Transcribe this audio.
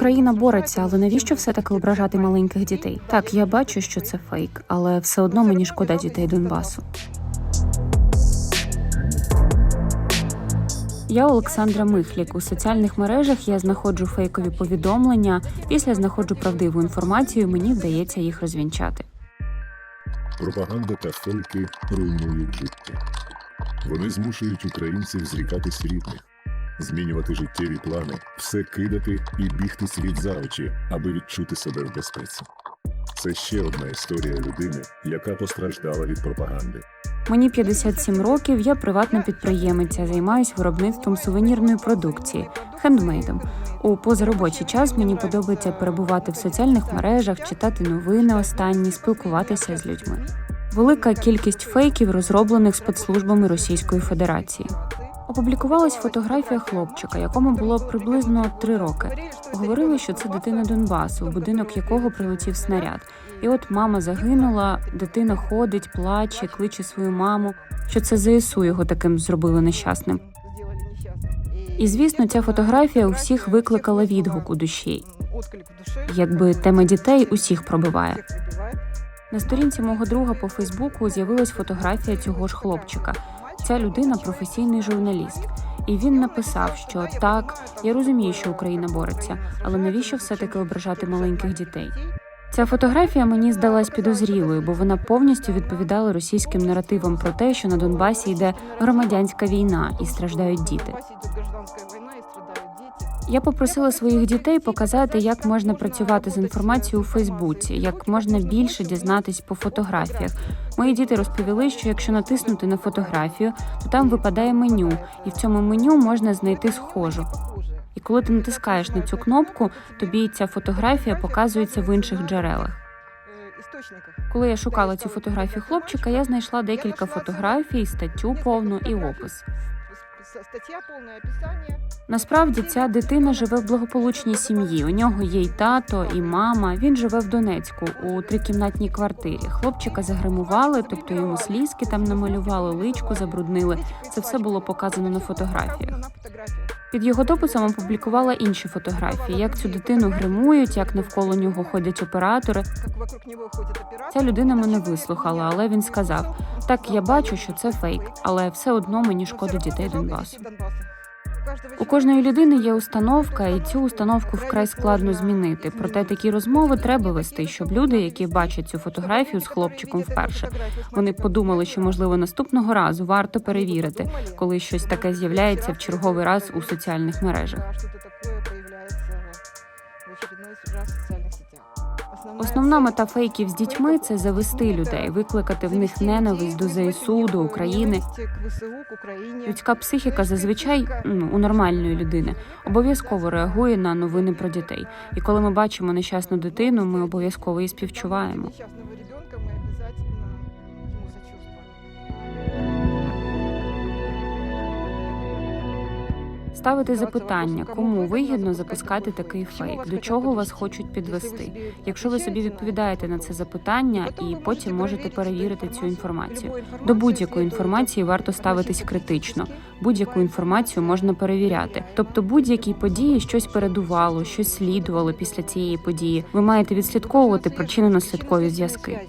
Україна бореться, але навіщо все таки ображати маленьких дітей? Так, я бачу, що це фейк, але все одно мені шкода дітей Донбасу. Я Олександра Михлік. У соціальних мережах я знаходжу фейкові повідомлення. Після знаходжу правдиву інформацію. Мені вдається їх розвінчати. Пропаганда та фейки руйнують життя. Вони змушують українців зрікатись рідних, змінювати життєві плани, все кидати і бігти світ за очі, аби відчути себе в безпеці. Це ще одна історія людини, яка постраждала від пропаганди. Мені 57 років. Я приватна підприємиця, займаюсь виробництвом сувенірної продукції, хендмейдом. У позаробочий час мені подобається перебувати в соціальних мережах, читати новини останні, спілкуватися з людьми. Велика кількість фейків, розроблених спецслужбами Російської Федерації. Опублікувалась фотографія хлопчика, якому було приблизно три роки. Говорили, що це дитина Донбасу, в будинок якого прилетів снаряд. І от мама загинула, дитина ходить, плаче, кличе свою маму, що це ЗСУ його таким зробили нещасним. І звісно, ця фотографія у всіх викликала відгук у душі. Якби тема дітей усіх пробиває. На сторінці мого друга по Фейсбуку з'явилась фотографія цього ж хлопчика. Ця людина професійний журналіст. І він написав, що так, я розумію, що Україна бореться, але навіщо все-таки ображати маленьких дітей? Ця фотографія мені здалась підозрілою, бо вона повністю відповідала російським наративам про те, що на Донбасі йде громадянська війна і страждають діти. Я попросила своїх дітей показати, як можна працювати з інформацією у Фейсбуці, як можна більше дізнатись по фотографіях. Мої діти розповіли, що якщо натиснути на фотографію, то там випадає меню, і в цьому меню можна знайти схожу. І коли ти натискаєш на цю кнопку, тобі ця фотографія показується в інших джерелах. Коли я шукала цю фотографію хлопчика, я знайшла декілька фотографій, статтю повну і опис. С- Статья, полное описание. Насправді ця дитина живе в благополучній сім'ї. У нього є й тато, і мама. Він живе в Донецьку у трикімнатній квартирі. Хлопчика загримували, тобто йому слізки там намалювали, личку забруднили. Це все було показано на фотографіях. Під його дописом опублікувала інші фотографії, як цю дитину гримують, як навколо нього ходять оператори. Ця людина мене вислухала, але він сказав: так, я бачу, що це фейк, але все одно мені шкода дітей Донбасу. У кожної людини є установка, і цю установку вкрай складно змінити. Проте такі розмови треба вести, щоб люди, які бачать цю фотографію з хлопчиком вперше, вони подумали, що можливо наступного разу варто перевірити, коли щось таке з'являється в черговий раз у соціальних мережах. Основна мета фейків з дітьми це завести людей, викликати в них ненависть до ЗСУ, до України. Людська психіка зазвичай ну, у нормальної людини обов'язково реагує на новини про дітей. І коли ми бачимо нещасну дитину, ми обов'язково її співчуваємо. Ставити запитання, кому вигідно запускати такий фейк, до чого вас хочуть підвести. Якщо ви собі відповідаєте на це запитання, і потім можете перевірити цю інформацію. До будь-якої інформації варто ставитись критично. Будь-яку інформацію можна перевіряти. Тобто, будь-якій події щось передувало, щось слідувало після цієї події. Ви маєте відслідковувати причинно-наслідкові зв'язки.